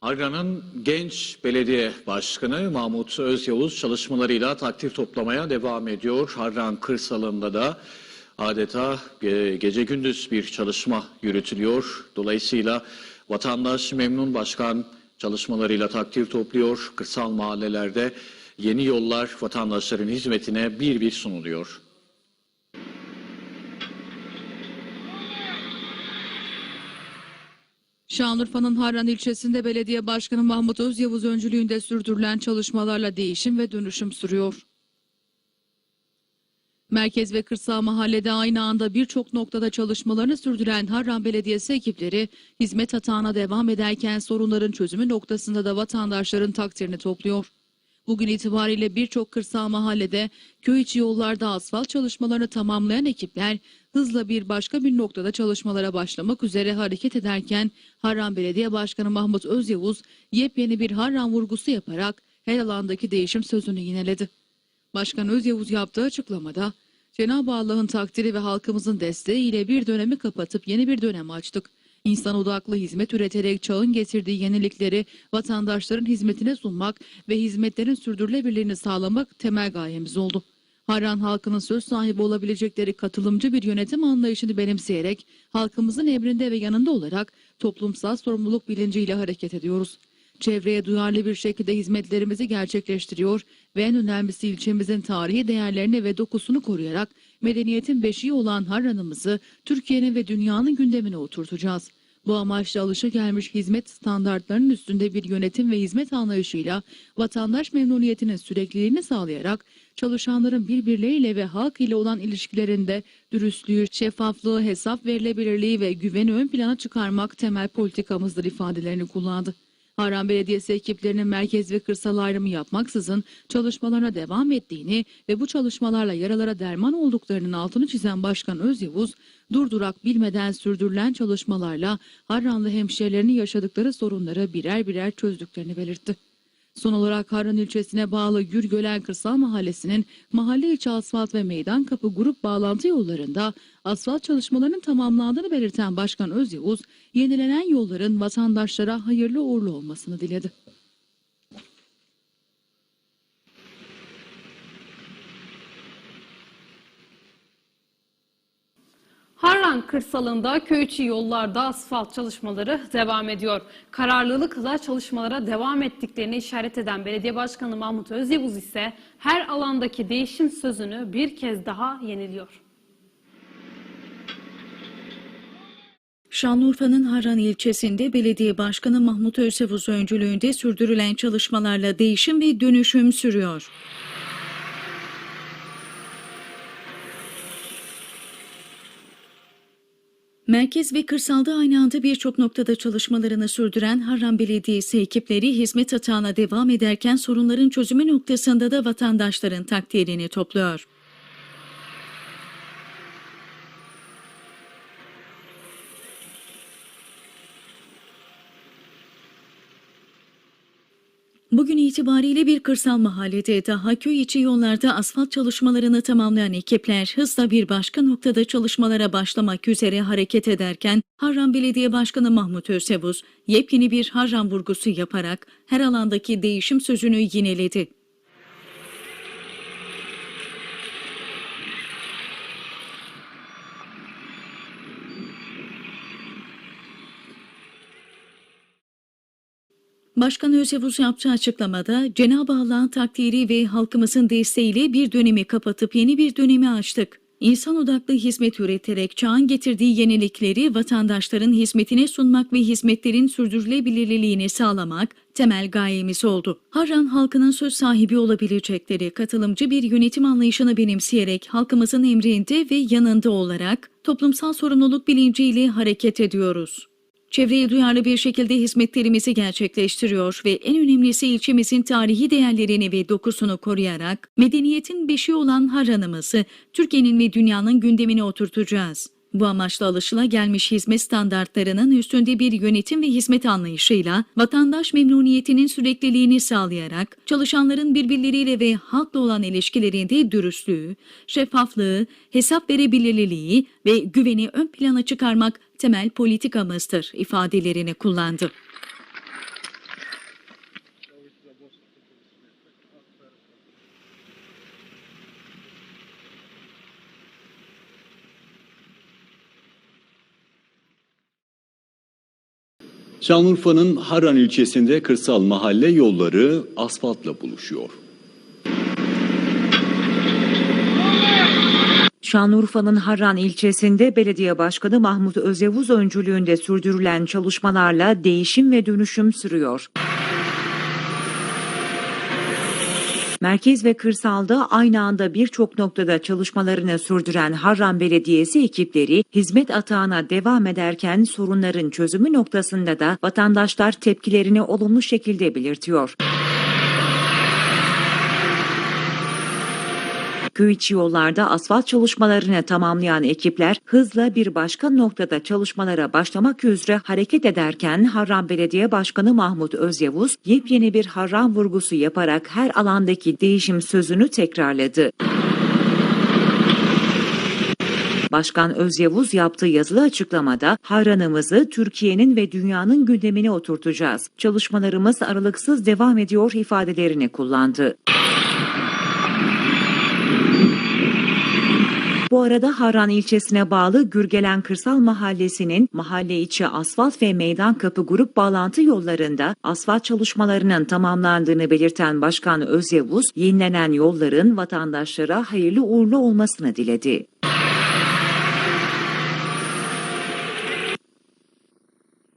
Harran'ın genç belediye başkanı Mahmut Özyavuz çalışmalarıyla takdir toplamaya devam ediyor. Harran kırsalında da adeta gece gündüz bir çalışma yürütülüyor. Dolayısıyla vatandaş memnun başkan çalışmalarıyla takdir topluyor. Kırsal mahallelerde yeni yollar vatandaşların hizmetine bir bir sunuluyor. Şanlıurfa'nın Harran ilçesinde belediye başkanı Mahmut Özyavuz öncülüğünde sürdürülen çalışmalarla değişim ve dönüşüm sürüyor. Merkez ve kırsal mahallede aynı anda birçok noktada çalışmalarını sürdüren Harran Belediyesi ekipleri hizmet hatağına devam ederken sorunların çözümü noktasında da vatandaşların takdirini topluyor. Bugün itibariyle birçok kırsal mahallede köy içi yollarda asfalt çalışmalarını tamamlayan ekipler hızla bir başka bir noktada çalışmalara başlamak üzere hareket ederken Harran Belediye Başkanı Mahmut Özyavuz yepyeni bir Harran vurgusu yaparak her alandaki değişim sözünü yineledi. Başkan Özyavuz yaptığı açıklamada Cenab-ı Allah'ın takdiri ve halkımızın desteğiyle bir dönemi kapatıp yeni bir dönem açtık. İnsan odaklı hizmet üreterek çağın getirdiği yenilikleri vatandaşların hizmetine sunmak ve hizmetlerin sürdürülebilirliğini sağlamak temel gayemiz oldu. Harran halkının söz sahibi olabilecekleri katılımcı bir yönetim anlayışını benimseyerek halkımızın emrinde ve yanında olarak toplumsal sorumluluk bilinciyle hareket ediyoruz. Çevreye duyarlı bir şekilde hizmetlerimizi gerçekleştiriyor ve en önemlisi ilçemizin tarihi değerlerini ve dokusunu koruyarak medeniyetin beşiği olan Harran'ımızı Türkiye'nin ve dünyanın gündemine oturtacağız. Bu amaçla alışagelmiş hizmet standartlarının üstünde bir yönetim ve hizmet anlayışıyla vatandaş memnuniyetinin sürekliliğini sağlayarak çalışanların birbirleriyle ve halk ile olan ilişkilerinde dürüstlüğü, şeffaflığı, hesap verilebilirliği ve güveni ön plana çıkarmak temel politikamızdır ifadelerini kullandı. Harran Belediyesi ekiplerinin merkez ve kırsal ayrımı yapmaksızın çalışmalarına devam ettiğini ve bu çalışmalarla yaralara derman olduklarının altını çizen Başkan Özyavuz, durdurak bilmeden sürdürülen çalışmalarla Harranlı hemşehrilerini yaşadıkları sorunları birer birer çözdüklerini belirtti. Son olarak Harran ilçesine bağlı Gürgölen Kırsal Mahallesi'nin mahalle içi asfalt ve meydan kapı grup bağlantı yollarında asfalt çalışmalarının tamamlandığını belirten Başkan Özyavuz, yenilenen yolların vatandaşlara hayırlı uğurlu olmasını diledi. Harran kırsalında köy içi yollarda asfalt çalışmaları devam ediyor. Kararlılıkla çalışmalara devam ettiklerini işaret eden Belediye Başkanı Mahmut Özyavuz ise her alandaki değişim sözünü bir kez daha yeniliyor. Şanlıurfa'nın Harran ilçesinde belediye başkanı Mahmut Özyavuz öncülüğünde sürdürülen çalışmalarla değişim ve dönüşüm sürüyor. Merkez ve kırsalda aynı anda birçok noktada çalışmalarını sürdüren Harran Belediyesi ekipleri hizmet hatağına devam ederken sorunların çözümü noktasında da vatandaşların takdirini topluyor. Bugün itibariyle bir kırsal mahallede daha köy içi yollarda asfalt çalışmalarını tamamlayan ekipler hızla bir başka noktada çalışmalara başlamak üzere hareket ederken Harran Belediye Başkanı Mahmut Ösevuz yepyeni bir Harran vurgusu yaparak her alandaki değişim sözünü yineledi. Başkan Özyavuz yaptığı açıklamada Cenab-ı Allah'ın takdiri ve halkımızın desteğiyle bir dönemi kapatıp yeni bir dönemi açtık. İnsan odaklı hizmet üreterek çağın getirdiği yenilikleri vatandaşların hizmetine sunmak ve hizmetlerin sürdürülebilirliğini sağlamak temel gayemiz oldu. Harran halkının söz sahibi olabilecekleri katılımcı bir yönetim anlayışını benimseyerek halkımızın emrinde ve yanında olarak toplumsal sorumluluk bilinciyle hareket ediyoruz. Çevreye duyarlı bir şekilde hizmetlerimizi gerçekleştiriyor ve en önemlisi ilçemizin tarihi değerlerini ve dokusunu koruyarak medeniyetin beşiği olan Harran'ımızı Türkiye'nin ve dünyanın gündemine oturtacağız. Bu amaçla alışılagelmiş hizmet standartlarının üstünde bir yönetim ve hizmet anlayışıyla vatandaş memnuniyetinin sürekliliğini sağlayarak çalışanların birbirleriyle ve halkla olan ilişkilerinde dürüstlüğü, şeffaflığı, hesap verebilirliği ve güveni ön plana çıkarmak temel politikamızdır ifadelerini kullandı. Şanlıurfa'nın Harran ilçesinde kırsal mahalle yolları asfaltla buluşuyor. Şanlıurfa'nın Harran ilçesinde belediye başkanı Mahmut Özyavuz öncülüğünde sürdürülen çalışmalarla değişim ve dönüşüm sürüyor. Merkez ve kırsalda aynı anda birçok noktada çalışmalarını sürdüren Harran Belediyesi ekipleri hizmet atağına devam ederken sorunların çözümü noktasında da vatandaşlar tepkilerini olumlu şekilde belirtiyor. Köy içi yollarda asfalt çalışmalarını tamamlayan ekipler hızla bir başka noktada çalışmalara başlamak üzere hareket ederken Harran Belediye Başkanı Mahmut Özyavuz yepyeni bir Harran vurgusu yaparak her alandaki değişim sözünü tekrarladı. Başkan Özyavuz yaptığı yazılı açıklamada Harran'ımızı Türkiye'nin ve dünyanın gündemine oturtacağız. Çalışmalarımız aralıksız devam ediyor ifadelerini kullandı. Bu arada Harran ilçesine bağlı Gürgelen Kırsal Mahallesi'nin mahalle içi asfalt ve meydan kapı grup bağlantı yollarında asfalt çalışmalarının tamamlandığını belirten Başkan Özyavuz, yenilenen yolların vatandaşlara hayırlı uğurlu olmasını diledi.